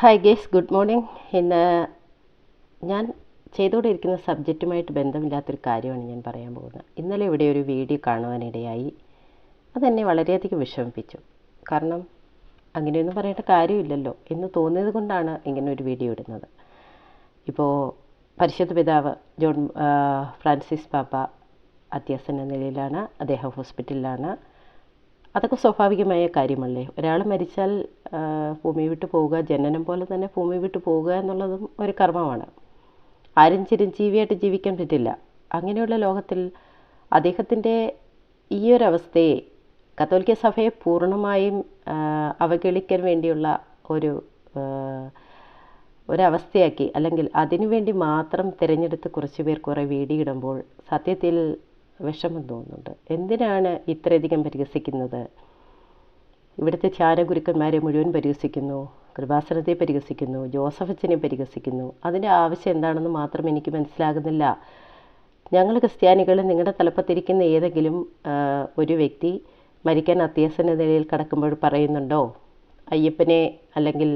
Hi guys good morning ഇന്ന് ഞാൻ ചെയ്തുകൊണ്ടിരിക്കുന്ന സബ്ജക്റ്റുമായിട്ട് ബന്ധമില്ലാത്തൊരു കാര്യമാണ് ഞാൻ പറയാൻ പോകുന്നത്. ഇന്നലെ ഇവിടെ ഒരു വീഡിയോ കാണുവാനിടയായി. അതെന്നെ വളരെയധികം വിഷമിപ്പിച്ചു. കാരണം അങ്ങനെയൊന്നും പറയേണ്ട കാര്യമില്ലല്ലോ എന്ന് തോന്നിയത് കൊണ്ടാണ് ഇങ്ങനെ ഒരു വീഡിയോ ഇടുന്നത്. ഇപ്പോൾ പരിശുദ്ധ പിതാവ് ജോൺ ഫ്രാൻസിസ് പാപ്പ അത്യാസന്ന നിലയിലാണ്. അദ്ദേഹം ഹോസ്പിറ്റലിലാണ്. അതൊക്കെ സ്വാഭാവികമായ കാര്യമല്ലേ? ഒരാൾ മരിച്ചാൽ ഭൂമി വിട്ടു പോവുക ജനനം പോലെ തന്നെ ഭൂമി വിട്ടു പോവുക എന്നുള്ളതും ഒരു കർമ്മമാണ്. ആരും ചിരഞ്ജീവിയായിട്ട് ജീവിക്കാൻ പറ്റില്ല. അങ്ങനെയുള്ള ലോകത്തിൽ അദ്ദേഹത്തിന്റെ ഈ ഒരു അവസ്ഥയെ കത്തോലിക്ക സഭയെ പൂർണമായും അവഗണിക്കാൻ വേണ്ടിയുള്ള ഒരു ഒരവസ്ഥയാക്കി അല്ലെങ്കിൽ അതിനുവേണ്ടി മാത്രം തിരഞ്ഞെടുത്ത് കുറച്ച് പേർ കുറേ വീഡിയോ സത്യത്തിൽ വിഷമം തോന്നുന്നുണ്ട്. എന്തിനാണ് ഇത്രയധികം പരിഹസിക്കുന്നത്? ഇവിടുത്തെ ചാരഗുരുക്കന്മാരെ മുഴുവൻ പരിഹസിക്കുന്നു കൃപാസനത്തെ പരിഹസിക്കുന്നു ജോസഫ് അച്ഛനെ പരിഹസിക്കുന്നു. അതിന്റെ ആവശ്യം എന്താണെന്ന് മാത്രം എനിക്ക് മനസ്സിലാകുന്നില്ല. ഞങ്ങൾ ക്രിസ്ത്യാനികൾ നിങ്ങളുടെ തലപ്പത്തിരിക്കുന്ന ഏതെങ്കിലും ഒരു വ്യക്തി മരിക്കാൻ അത്യാസന്ന നിലയിൽ കിടക്കുമ്പോൾ പറയുന്നുണ്ടോ? അയ്യപ്പനെ അല്ലെങ്കിൽ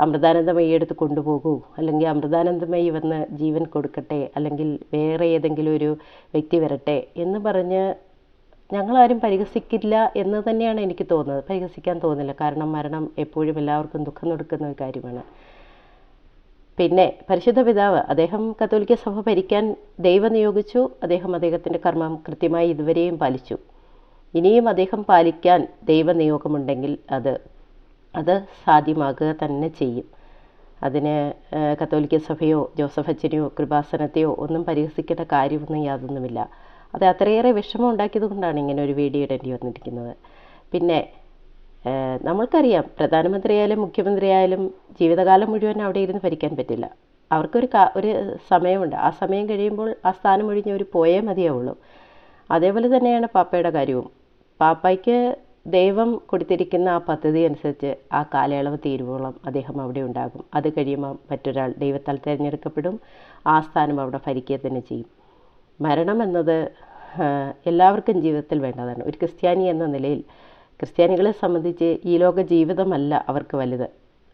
അമൃതാനന്ദമയി എടുത്ത് കൊണ്ടുപോകൂ. അല്ലെങ്കിൽ അമൃതാനന്ദമയി വന്ന് ജീവൻ കൊടുക്കട്ടെ. അല്ലെങ്കിൽ വേറെ ഏതെങ്കിലും ഒരു വ്യക്തി വരട്ടെ എന്ന് പറഞ്ഞ് ഞങ്ങളാരും പരിഹസിക്കില്ല എന്ന് തന്നെയാണ് എനിക്ക് തോന്നുന്നത്. പരിഹസിക്കാൻ തോന്നില്ല കാരണം മരണം എപ്പോഴും എല്ലാവർക്കും ദുഃഖം കൊടുക്കുന്ന ഒരു കാര്യമാണ്. പിന്നെ പരിശുദ്ധ പിതാവ് അദ്ദേഹം കത്തോലിക്ക സഭ ഭരിക്കാൻ ദൈവം നിയോഗിച്ചു. അദ്ദേഹം അദ്ദേഹത്തിന്റെ കർമ്മം കൃത്യമായി ഇതുവരെയും പാലിച്ചു. ഇനിയും അദ്ദേഹം പാലിക്കാൻ ദൈവനിയോഗമുണ്ടെങ്കിൽ അത് അത് സാധ്യമാകുക തന്നെ ചെയ്യും. അതിന് കത്തോലിക്ക സഭയോ ജോസഫ് അച്ഛനെയോ കൃപാസനത്തെയോ ഒന്നും പരിഹസിക്കേണ്ട കാര്യമൊന്നും യാതൊന്നുമില്ല. അത് അത്രയേറെ വിഷമം ഉണ്ടാക്കിയത് കൊണ്ടാണ് ഇങ്ങനെ ഒരു വീഡിയോ ഇടേണ്ടി വന്നിരിക്കുന്നത്. പിന്നെ നമ്മൾക്കറിയാം പ്രധാനമന്ത്രിയായാലും മുഖ്യമന്ത്രിയായാലും ജീവിതകാലം മുഴുവൻ അവിടെ ഇരുന്ന് ഭരിക്കാൻ പറ്റില്ല. അവർക്കൊരു ഒരു സമയമുണ്ട്. ആ സമയം കഴിയുമ്പോൾ ആ സ്ഥാനം ഒഴിഞ്ഞ് അവർ പോയേ മതിയാവുള്ളൂ. അതേപോലെ തന്നെയാണ് പാപ്പയുടെ കാര്യവും. പാപ്പയ്ക്ക് ദൈവം കൊടുത്തിരിക്കുന്ന ആ പദ്ധതി അനുസരിച്ച് ആ കാലയളവ് തീരുവോളം അദ്ദേഹം അവിടെ ഉണ്ടാകും. അത് കഴിയുമ്പോൾ മറ്റൊരാൾ ദൈവത്താൽ തിരഞ്ഞെടുക്കപ്പെടും. ആ സ്ഥാനം അവിടെ ഭരിക്കുക തന്നെ ചെയ്യും. മരണം എന്നത് എല്ലാവർക്കും ജീവിതത്തിൽ വേണ്ടതാണ്. ഒരു ക്രിസ്ത്യാനി എന്ന നിലയിൽ ക്രിസ്ത്യാനികളെ സംബന്ധിച്ച് ഈ ലോക ജീവിതമല്ല അവർക്ക് വലുത്.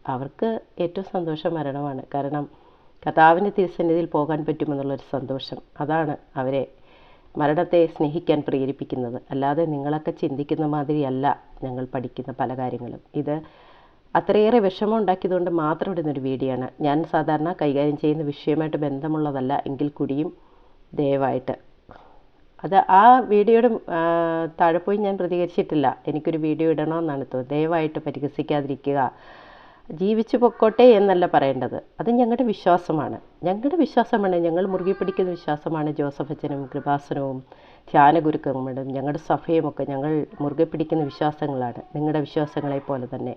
അവർക്ക് ഏറ്റവും സന്തോഷം മരണമാണ്. കാരണം കർത്താവിന്റെ തിരുസന്നിധിയിൽ പോകാൻ പറ്റുമെന്നുള്ളൊരു സന്തോഷം. അതാണ് അവരെ മരണത്തെ സ്നേഹിക്കാൻ പ്രേരിപ്പിക്കുന്നത്. അല്ലാതെ നിങ്ങളൊക്കെ ചിന്തിക്കുന്ന മാതിരിയല്ല ഞങ്ങൾ പഠിക്കുന്ന പല കാര്യങ്ങളും. ഇത് അത്രയേറെ വിഷമം ഉണ്ടാക്കിയതുകൊണ്ട് മാത്രം ഇടുന്നൊരു വീഡിയോ ആണ് ഞാൻ സാധാരണ കൈകാര്യം ചെയ്യുന്ന വിഷയമായിട്ട് ബന്ധമുള്ളതല്ല. എങ്കിൽ കൂടിയും ദയവായിട്ട്. അത് ആ വീഡിയോയുടെ താഴെ പോയി ഞാൻ പ്രതികരിച്ചിട്ടില്ല. എനിക്കൊരു വീഡിയോ ഇടണമെന്നാണ്. തോന്നുന്നത് ദയവായിട്ട് പരിഹസിക്കാതിരിക്കുക. ജീവിച്ചു പൊക്കോട്ടെ എന്നല്ല പറയേണ്ടത്. അത് ഞങ്ങളുടെ വിശ്വാസമാണ്. ഞങ്ങളുടെ വിശ്വാസമാണ്. ഞങ്ങൾ മുറുകെ പിടിക്കുന്ന വിശ്വാസമാണ് ജോസഫ് അച്ഛനും കൃപാസനവും ധ്യാനഗുരുക്കങ്ങളും ഞങ്ങളുടെ സഭയുമൊക്കെ ഞങ്ങൾ മുറുകെ പിടിക്കുന്ന വിശ്വാസങ്ങളാണ്. നിങ്ങളുടെ വിശ്വാസങ്ങളെ പോലെ തന്നെ.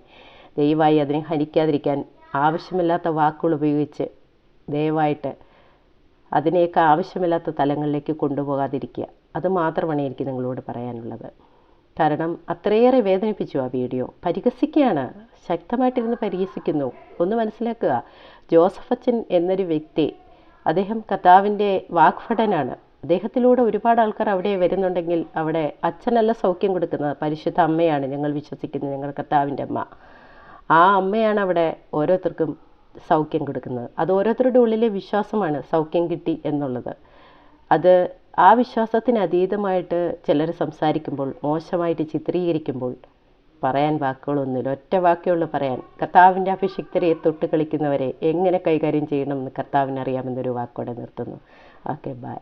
ദയവായി അതിനെ ഹനിക്കാതിരിക്കാൻ ആവശ്യമില്ലാത്ത വാക്കുകൾ ഉപയോഗിച്ച് ദയവായിട്ട് അതിനെയൊക്കെ ആവശ്യമില്ലാത്ത തലങ്ങളിലേക്ക് കൊണ്ടുപോകാതിരിക്കുക. അത് മാത്രമാണ് എനിക്ക് നിങ്ങളോട് പറയാനുള്ളത്. കാരണം അത്രയേറെ വേദനിപ്പിച്ചു ആ വീഡിയോ. പരിഹസിക്കുകയാണ്. ശക്തമായിട്ടിരുന്ന് പരിഹസിക്കുന്നു. ഒന്ന് മനസ്സിലാക്കുക. ജോസഫ് അച്ഛൻ എന്നൊരു വ്യക്തി അദ്ദേഹം കർത്താവിന്റെ വാഗ്ഭടനാണ്. അദ്ദേഹത്തിലൂടെ ഒരുപാട് ആൾക്കാർ അവിടെ വരുന്നുണ്ടെങ്കിൽ അവിടെ അച്ഛനല്ല സൗഖ്യം കൊടുക്കുന്നത്. പരിശുദ്ധ അമ്മയാണ് ഞങ്ങൾ വിശ്വസിക്കുന്നത്. ഞങ്ങൾ കർത്താവിന്റെ അമ്മ. ആ അമ്മയാണ് അവിടെ ഓരോരുത്തർക്കും സൗഖ്യം കൊടുക്കുന്നത്. അത് ഓരോരുത്തരുടെ ഉള്ളിലെ വിശ്വാസമാണ് സൗഖ്യം കിട്ടി എന്നുള്ളത്. അത് ആ വിശ്വാസത്തിന് അതീതമായിട്ട് ചിലർ സംസാരിക്കുമ്പോൾ മോശമായിട്ട് ചിത്രീകരിക്കുമ്പോൾ പറയാൻ വാക്കുകളൊന്നുമില്ല. ഒറ്റ വാക്കേ ഉള്ളൂ പറയാൻ. കർത്താവിന്റെ അഭിഷിക്തരെ തൊട്ട് കളിക്കുന്നവരെ എങ്ങനെ കൈകാര്യം ചെയ്യണമെന്ന് കർത്താവിനറിയാമെന്നൊരു വാക്കോടെ നിർത്തുന്നു. Okay bye.